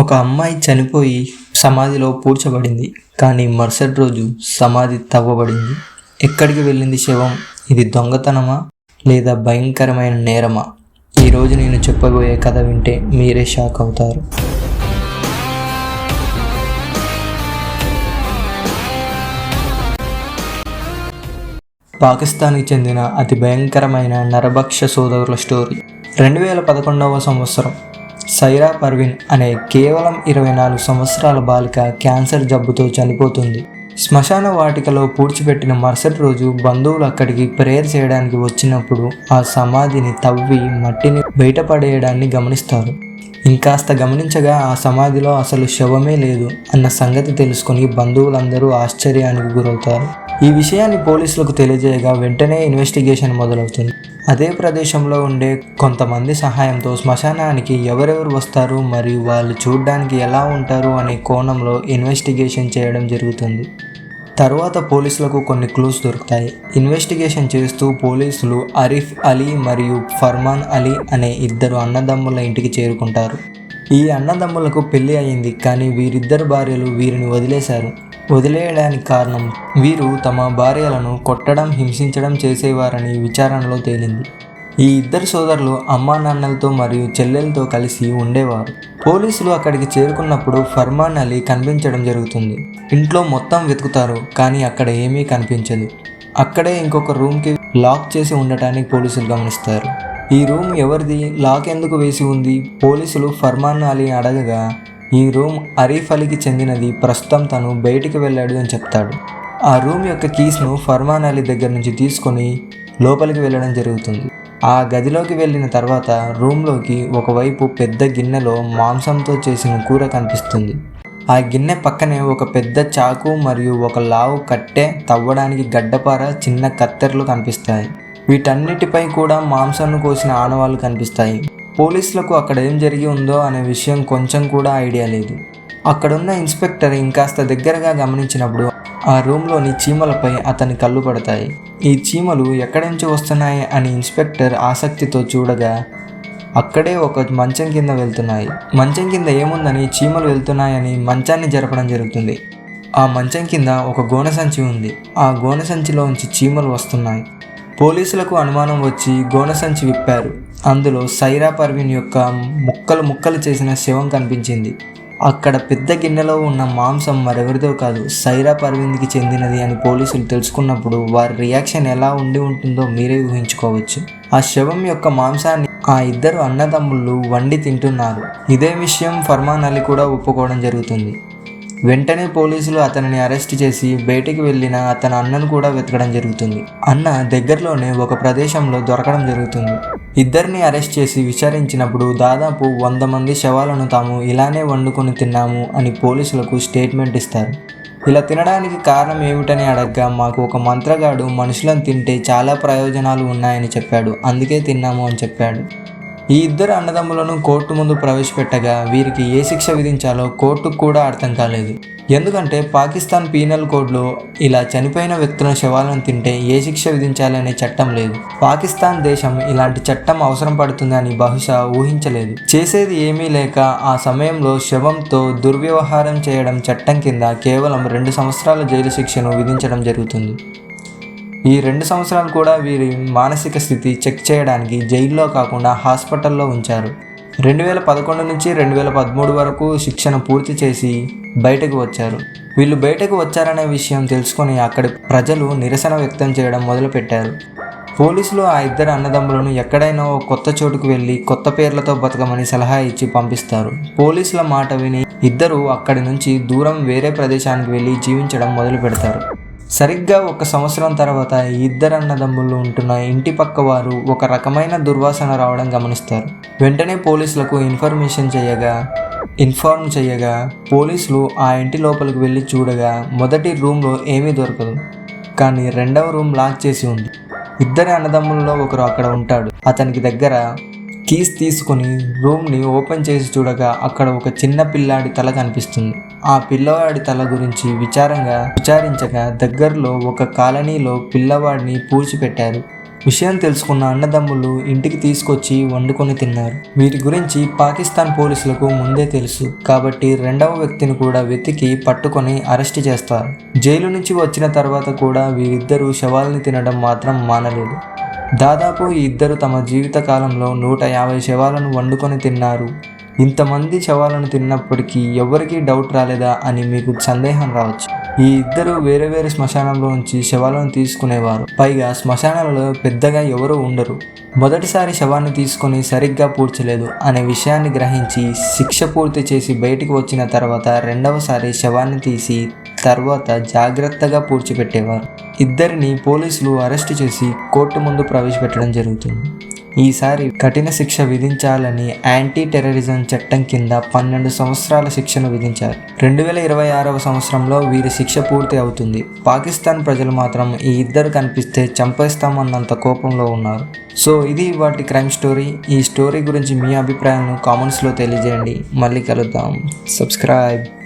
ఒక అమ్మాయి చనిపోయి సమాధిలో పూడ్చబడింది. కానీ మరుసటి రోజు సమాధి తవ్వబడింది. ఎక్కడికి వెళ్ళింది శవం? ఇది దొంగతనమా? లేదా భయంకరమైన నేరమా? ఈరోజు నేను చెప్పబోయే కథ వింటే మీరే షాక్ అవుతారు. పాకిస్తాన్కి చెందిన అతి భయంకరమైన నరభక్ష సోదరుల స్టోరీ. రెండు వేల పదకొండవ సంవత్సరం. సైరా పర్వీన్ అనే కేవలం ఇరవై నాలుగు సంవత్సరాల బాలిక క్యాన్సర్ జబ్బుతో చనిపోతుంది. శ్మశాన వాటికలో పూడ్చిపెట్టిన మరుసటి రోజు బంధువులు అక్కడికి ప్రేయర్ చేయడానికి వచ్చినప్పుడు ఆ సమాధిని తవ్వి మట్టిని బయటపడేయడాన్ని గమనిస్తారు. ఇంకాస్త గమనించగా ఆ సమాధిలో అసలు శవమే లేదు అన్న సంగతి తెలుసుకుని బంధువులందరూ ఆశ్చర్యానికి గురవుతారు. ఈ విషయాన్ని పోలీసులకు తెలియజేయగా వెంటనే ఇన్వెస్టిగేషన్ మొదలవుతుంది. అదే ప్రదేశంలో ఉండే కొంతమంది సహాయంతో శ్మశానానికి ఎవరెవరు వస్తారు మరియు వాళ్ళు చూడడానికి ఎలా ఉంటారు అనే కోణంలో ఇన్వెస్టిగేషన్ చేయడం జరుగుతుంది. తర్వాత పోలీసులకు కొన్ని క్లూస్ దొరుకుతాయి. ఇన్వెస్టిగేషన్ చేస్తూ పోలీసులు అరిఫ్ అలీ మరియు ఫర్మాన్ అలీ అనే ఇద్దరు అన్నదమ్ముల ఇంటికి చేరుకుంటారు. ఈ అన్నదమ్ములకు పెళ్ళి అయింది కానీ వీరిద్దరు భార్యలు వీరిని వదిలేశారు. వదిలేయడానికి కారణం వీరు తమ భార్యలను కొట్టడం హింసించడం చేసేవారని విచారణలో తేలింది. ఈ ఇద్దరు సోదరులు అమ్మా నాన్నలతో మరియు చెల్లెలతో కలిసి ఉండేవారు. పోలీసులు అక్కడికి చేరుకున్నప్పుడు ఫర్మాన్ అలీ కనిపించడం జరుగుతుంది. ఇంట్లో మొత్తం వెతుకుతారు కానీ అక్కడ ఏమీ కనిపించదు. అక్కడే ఇంకొక రూమ్కి లాక్ చేసి ఉండటానికి పోలీసులు గమనిస్తారు. ఈ రూమ్ ఎవరిది? లాక్ ఎందుకు వేసి ఉంది? పోలీసులు ఫర్మాన్ అలీ అడగగా ఈ రూమ్ అరీఫ్ అలీకి చెందినది. ప్రస్తుతం తను బయటికి వెళ్ళాడు అని చెప్తాడు. ఆ రూమ్ యొక్క కీస్ను ఫర్మాన్ అలీ దగ్గర నుంచి తీసుకొని లోపలికి వెళ్ళడం జరుగుతుంది. ఆ గదిలోకి వెళ్ళిన తర్వాత రూమ్లోకి ఒకవైపు పెద్ద గిన్నెలో మాంసంతో చేసిన కూర కనిపిస్తుంది. ఆ గిన్నె పక్కనే ఒక పెద్ద చాకు మరియు ఒక లావు కట్టె తవ్వడానికి గడ్డపార చిన్న కత్తెరలు కనిపిస్తాయి. వీటన్నిటిపై కూడా మాంసాన్ని కోసిన ఆనవాళ్ళు కనిపిస్తాయి. పోలీసులకు అక్కడ ఏం జరిగి ఉందో అనే విషయం కొంచెం కూడా ఐడియా లేదు. అక్కడున్న ఇన్స్పెక్టర్ ఇంకాస్త దగ్గరగా గమనించినప్పుడు ఆ రూమ్లోని చీమలపై అతని కళ్ళు పడతాయి. ఈ చీమలు ఎక్కడి నుంచి వస్తున్నాయి అని ఇన్స్పెక్టర్ ఆసక్తితో చూడగా అక్కడే ఒక మంచం కింద వెళ్తున్నాయి. మంచం కింద ఏముందని చీమలు వెళ్తున్నాయని మంచాన్ని జరపడం జరుగుతుంది. ఆ మంచం కింద ఒక గోనె సంచి ఉంది. ఆ గోనె సంచిలోంచి చీమలు వస్తున్నాయి. పోలీసులకు అనుమానం వచ్చి గోనె సంచి విప్పారు. అందులో సైరా పర్వీన్ యొక్క ముక్కలు ముక్కలు చేసిన శవం కనిపించింది. అక్కడ పెద్ద గిన్నెలో ఉన్న మాంసం మరెవరిదో కాదు సైరా పర్వీన్కి చెందినది అని పోలీసులు తెలుసుకున్నప్పుడు వారి రియాక్షన్ ఎలా ఉండి ఉంటుందో మీరే ఊహించుకోవచ్చు. ఆ శవం యొక్క మాంసాన్ని ఆ ఇద్దరు అన్నదమ్ముళ్ళు వండి తింటున్నారు. ఇదే విషయం ఫర్మాన్ అలీ కూడా ఒప్పుకోవడం జరుగుతుంది. వెంటనే పోలీసులు అతనిని అరెస్ట్ చేసి బయటికి వెళ్ళిన అతని అన్నను కూడా వెతకడం జరుగుతుంది. అన్న దగ్గరలోనే ఒక ప్రదేశంలో దొరకడం జరుగుతుంది. ఇద్దరిని అరెస్ట్ చేసి విచారించినప్పుడు దాదాపు వంద మంది శవాలను తాము ఇలానే వండుకొని తిన్నాము అని పోలీసులకు స్టేట్మెంట్ ఇస్తారు. ఇలా తినడానికి కారణం ఏమిటని అడగ్గా మాకు ఒక మంత్రగాడు మనుషులను తింటే చాలా ప్రయోజనాలు ఉన్నాయని చెప్పాడు. అందుకే తిన్నాము అని చెప్పాడు. ఈ ఇద్దరు అన్నదమ్ములను కోర్టు ముందు ప్రవేశపెట్టగా వీరికి ఏ శిక్ష విధించాలో కోర్టుకు కూడా అర్థం కాలేదు. ఎందుకంటే పాకిస్తాన్ పీనల్ కోడ్లో ఇలా చనిపోయిన వ్యక్తుల శవాలను తింటే ఏ శిక్ష విధించాలనే చట్టం లేదు. పాకిస్తాన్ దేశం ఇలాంటి చట్టం అవసరం పడుతుందని బహుశా ఊహించలేదు. చేసేది ఏమీ లేక ఆ సమయంలో శవంతో దుర్వ్యవహారం చేయడం చట్టం కింద కేవలం రెండు సంవత్సరాల జైలు శిక్షను విధించడం జరుగుతుంది. ఈ రెండు సంవత్సరాలు కూడా వీరి మానసిక స్థితి చెక్ చేయడానికి జైల్లో కాకుండా హాస్పిటల్లో ఉంచారు. రెండు వేల పదకొండు నుంచి రెండు వేల పదమూడు వరకు శిక్షణ పూర్తి చేసి బయటకు వచ్చారు. వీళ్ళు బయటకు వచ్చారనే విషయం తెలుసుకొని అక్కడి ప్రజలు నిరసన వ్యక్తం చేయడం మొదలుపెట్టారు. పోలీసులు ఆ ఇద్దరు అన్నదమ్ములను ఎక్కడైనా ఓ కొత్త చోటుకు వెళ్ళి కొత్త పేర్లతో బతకమని సలహా ఇచ్చి పంపిస్తారు. పోలీసుల మాట విని ఇద్దరు అక్కడి నుంచి దూరం వేరే ప్రదేశానికి వెళ్ళి జీవించడం మొదలు పెడతారు సరిగ్గా ఒక సంవత్సరం తర్వాత ఈ ఇద్దరు అన్నదమ్ములు ఉంటున్న ఇంటి పక్క వారు ఒక రకమైన దుర్వాసన రావడం గమనిస్తారు. వెంటనే పోలీసులకు ఇన్ఫర్మేషన్ చేయగా ఇన్ఫార్మ్ చేయగా పోలీసులు ఆ ఇంటి లోపలికి వెళ్ళి చూడగా మొదటి రూమ్లో ఏమీ దొరకదు. కానీ రెండవ రూమ్ లాక్ చేసి ఉంది. ఇద్దరి అన్నదమ్ములలో ఒకరు అక్కడ ఉంటాడు. అతనికి దగ్గర కీస్ తీసుకుని రూమ్ని ఓపెన్ చేసి చూడగా అక్కడ ఒక చిన్న పిల్లాడి తల కనిపిస్తుంది. ఆ పిల్లవాడి తల గురించి విచారంగా విచారించగా దగ్గరలో ఒక కాలనీలో పిల్లవాడిని పూడ్చిపెట్టారు. విషయం తెలుసుకున్న అన్నదమ్ములు ఇంటికి తీసుకొచ్చి వండుకొని తిన్నారు. వీరి గురించి పాకిస్తాన్ పోలీసులకు ముందే తెలుసు. కాబట్టి రెండవ వ్యక్తిని కూడా వెతికి పట్టుకొని అరెస్ట్ చేస్తారు. జైలు నుంచి వచ్చిన తర్వాత కూడా వీరిద్దరూ శవాల్ని తినడం మాత్రం మానలేదు. దాదాపు ఈ ఇద్దరు తమ జీవిత కాలంలో నూట యాభై శవాలను వండుకొని తిన్నారు. ఇంతమంది శవాలను తిన్నప్పటికీ ఎవరికీ డౌట్ రాలేదా అని మీకు సందేహం రావచ్చు. ఈ ఇద్దరు వేరే వేరే శ్మశానంలో ఉంచి శవాలను తీసుకునేవారు. పైగా శ్మశానాలలో పెద్దగా ఎవరూ ఉండరు. మొదటిసారి శవాన్ని తీసుకొని సరిగ్గా పూడ్చలేదు అనే విషయాన్ని గ్రహించి శిక్ష పూర్తి చేసి బయటికి వచ్చిన తర్వాత రెండవసారి శవాన్ని తీసి తర్వాత జాగ్రత్తగా పూడ్చిపెట్టేవారు. ఇద్దరిని పోలీసులు అరెస్టు చేసి కోర్టు ముందు ప్రవేశపెట్టడం జరుగుతుంది. ఈసారి కఠిన శిక్ష విధించాలని యాంటీ టెర్రరిజం చట్టం కింద పన్నెండు సంవత్సరాల శిక్షను విధించారు. రెండు వేల ఇరవై ఆరవ సంవత్సరంలో వీరి శిక్ష పూర్తి అవుతుంది. పాకిస్తాన్ ప్రజలు మాత్రం ఈ ఇద్దరు కనిపిస్తే చంపేస్తామన్నంత కోపంలో ఉన్నారు. సో ఇది వాటి క్రైమ్ స్టోరీ. ఈ స్టోరీ గురించి మీ అభిప్రాయాలను కామెంట్స్లో తెలియజేయండి. మళ్ళీ కలుద్దాం. సబ్స్క్రైబ్.